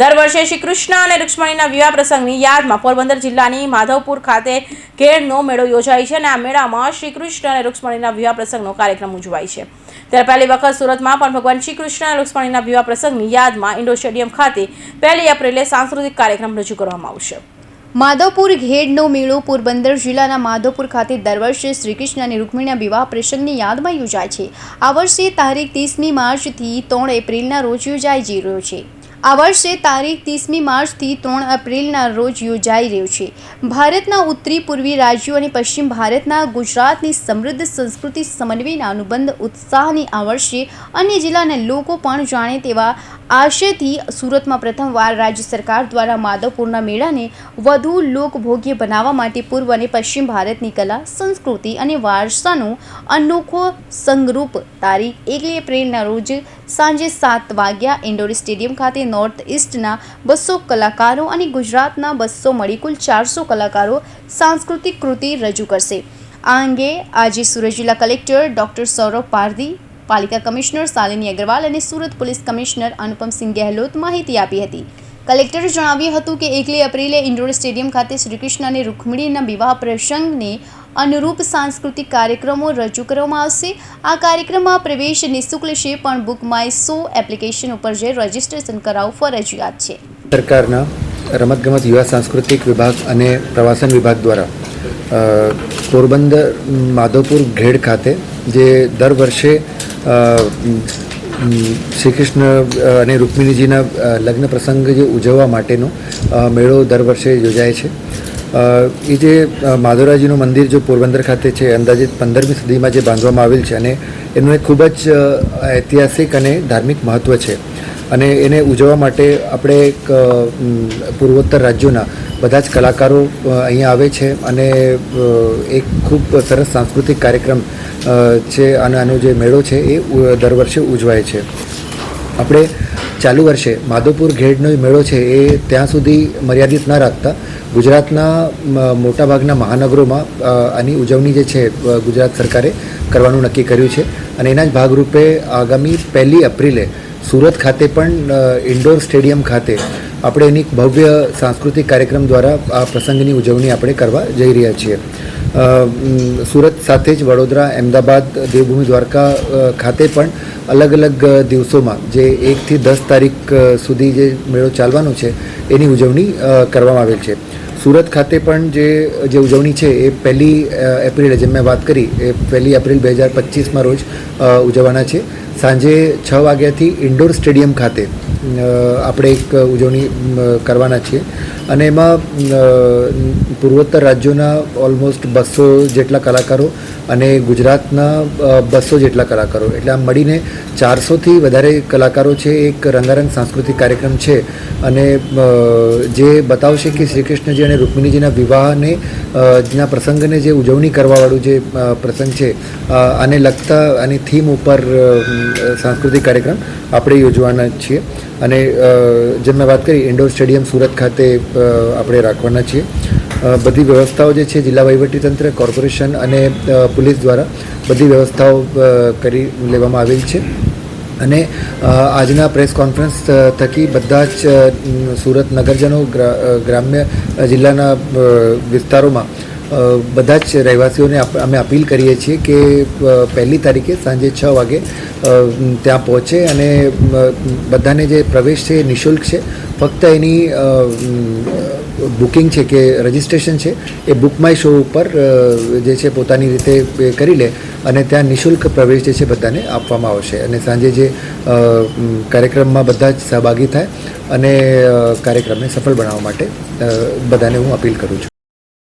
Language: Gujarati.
દર વર્ષે શ્રી કૃષ્ણ અને રૂક્ષ્મણીના વિવાહ પ્રસંગની યાદમાં પોરબંદર જિલ્લાની માધવપુર ખાતે ઘેરનો મેળો યોજાય છે અને આ મેળામાં શ્રી કૃષ્ણ અને રૂક્ષ્મણીના વિવાહ પ્રસંગનો કાર્યક્રમ ઉજવાય છે. ત્યારે પહેલી વખત સુરતમાં પણ ભગવાન શ્રી કૃષ્ણ અને રૂક્ષ્મણીના વિવાહ પ્રસંગની યાદમાં ઇન્ડો સ્ટેડિયમ ખાતે પહેલી એપ્રિલે સાંસ્કૃતિક કાર્યક્રમ રજૂ કરવામાં આવશે. માધવપુર ઘેડનો મેળો પોરબંદર જિલ્લાના માધવપુર ખાતે દર વર્ષે શ્રીકૃષ્ણ અને રૂક્મિણીના વિવાહ પ્રસંગની યાદમાં યોજાય છે. આ વર્ષે તારીખ ત્રીસમી માર્ચથી ત્રણ એપ્રિલના રોજ યોજાઈ જઈ રહ્યો છે. આ વર્ષે તારીખ ત્રીસમી માર્ચથી ત્રણ એપ્રિલના રોજ યોજાઈ રહ્યો છે. ભારતના ઉત્તરી પૂર્વી રાજ્યો અને પશ્ચિમ ભારતના ગુજરાતની સમૃદ્ધ સંસ્કૃતિ સમન્વયના અનુબંધ ઉત્સાહની આ વર્ષે અન્ય જિલ્લાના લોકો પણ જાણે તેવા આશયથી સુરતમાં પ્રથમવાર રાજ્ય સરકાર દ્વારા માધવપુરના મેળાને વધુ લોકભોગ્ય બનાવવા માટે પૂર્વ અને પશ્ચિમ ભારતની કલા, સંસ્કૃતિ અને વારસાનો અનોખો સંગરૂપ તારીખ એક એપ્રિલના રોજ સાંજે સાત વાગ્યા ઇન્ડોર સ્ટેડિયમ ખાતે નોર્થ ઇસ્ટના બસો કલાકારો અને ગુજરાતના બસો મળી કુલ ચારસો કલાકારો સાંસ્કૃતિક કૃતિ રજૂ કરશે. આ અંગે આજે સુરત જિલ્લા કલેક્ટર ડોક્ટર સૌરભ પારધી, પાલિકા કમિશનર શાલિની અગ્રવાલ અને સુરત પોલીસ કમિશનર અનુપમસિંહ ગેહલોત માહિતી આપી હતી. કલેક્ટરે જણાવ્યું હતું કે એકલી એપ્રિલે ઇન્ડોર સ્ટેડિયમ ખાતે શ્રીકૃષ્ણ અને રૂકમિણીના વિવાહ પ્રસંગને અનુરૂપ સાંસ્કૃતિક કાર્યક્રમો રજૂ કરવામાં આવશે. આ કાર્યક્રમમાં પ્રવેશ નિઃશુલ્ક છે પણ બુક માય સો એપ્લિકેશન ઉપર જે રજીસ્ટ્રેશન કરાવવું ફરજિયાત છે. સરકારના રમતગમત યુવા સાંસ્કૃતિક વિભાગ અને પ્રવાસન વિભાગ દ્વારા પોરબંદર માધવપુર ઘેડ ખાતે જે દર વર્ષે શ્રી કૃષ્ણ અને રૂક્મિણીજીના લગ્ન પ્રસંગ જે ઉજવવા માટેનો મેળો દર વર્ષે યોજાય છે. એ જે માધુરાજીનું મંદિર જો પોરબંદર ખાતે છે, અંદાજિત પંદરમી સદીમાં જે બાંધવામાં આવેલ છે અને એનું એક ખૂબ જ ઐતિહાસિક અને ધાર્મિક મહત્ત્વ છે. અને એને ઉજવવા માટે આપણે એક પૂર્વોત્તર રાજ્યોના બધા જ કલાકારો અહીંયા આવે છે અને એક ખૂબ સરસ સાંસ્કૃતિક કાર્યક્રમ છે અને આનો જે મેળો છે એ દર વર્ષે ઉજવાય છે. આપણે ચાલુ વર્ષે માધવપુર ઘેડનો મેળો છે એ ત્યાં સુધી મર્યાદિત ન રાખતા. ગુજરાતના મોટાભાગના મહાનગરોમાં આની ઉજવણી જે છે ગુજરાત સરકારે કરવાનું નક્કી કર્યું છે. અને એના જ ભાગરૂપે આગામી પહેલી એપ્રિલે સુરત ખાતે પણ ઇન્ડોર સ્ટેડિયમ ખાતે આપણે એની ભવ્ય સાંસ્કૃતિક કાર્યક્રમ દ્વારા આ પ્રસંગની ઉજવણી આપણે કરવા જઈ રહ્યા છીએ. સુરત સાથે જ વડોદરા, અમદાવાદ, દેવભૂમિ, દ્વારકા ખાતે પણ અલગ અલગ દિવસોમાં જે એકથી દસ તારીખ સુધી જે મેળો ચાલવાનો છે, એની ઉજવણી કરવામાં આવેલ છે. સુરત ખાતે પણ જે જે ઉજવણી છે એ પહેલી એપ્રિલે જેમ મેં વાત કરી, એ પહેલી એપ્રિલ બે હજાર પચીસમાં રોજ ઉજવવાના છે. સાંજે છ વાગ્યાથી ઇન્ડોર સ્ટેડિયમ ખાતે આપણે એક ઉજવણી કરવાના છીએ. અને એમાં પૂર્વોત્તર રાજ્યોના ઓલમોસ્ટ બસો જેટલા કલાકારો અને ગુજરાતના બસો જેટલા કલાકારો. એટલે આમ મળીને ચારસોથી વધારે કલાકારો છે, એક રંગારંગ સાંસ્કૃતિક કાર્યક્રમ છે. અને જે બતાવશે કે શ્રી કૃષ્ણજી અને રૂક્મિણીજીના વિવાહને ના પ્રસંગને જે ઉજવણી કરવાવાળું જે પ્રસંગ છે આને લગતા આની થીમ ઉપર સાંસ્કૃતિક કાર્યક્રમ આપણે યોજવાના છીએ. અને જેમ મેં વાત કરી, ઇન્ડોર સ્ટેડિયમ સુરત ખાતે આપણે રાખવાના છીએ. બધી વ્યવસ્થાઓ જે છે જિલ્લા વહીવટીતંત્ર, કોર્પોરેશન અને પોલીસ દ્વારા બધી વ્યવસ્થાઓ કરી લેવામાં આવેલ છે. અને આજના પ્રેસ કોન્ફરન્સ થકી બધા જ સુરત નગરજનો, ગ્રા- ગ્રામ્ય જિલ્લાના વિસ્તારોમાં બધા જ રહેવાસીઓને અમે અપીલ કરીએ છીએ કે પહેલી તારીખે સાંજે છ વાગે ત્યાં પહોંચે અને બધાને જે પ્રવેશ છે એ નિઃશુલ્ક છે. ફક્ત એની બુકિંગ છે કે રજિસ્ટ્રેશન છે, એ બુક માય શો ઉપર જે છે પોતાની રીતે કરી લે અને ત્યાં નિઃશુલ્ક પ્રવેશ જે છે બધાને આપવામાં આવશે. અને સાંજે જે કાર્યક્રમમાં બધા જ સહભાગી થાય અને કાર્યક્રમને સફળ બનાવવા માટે બધાને હું અપીલ કરું છું.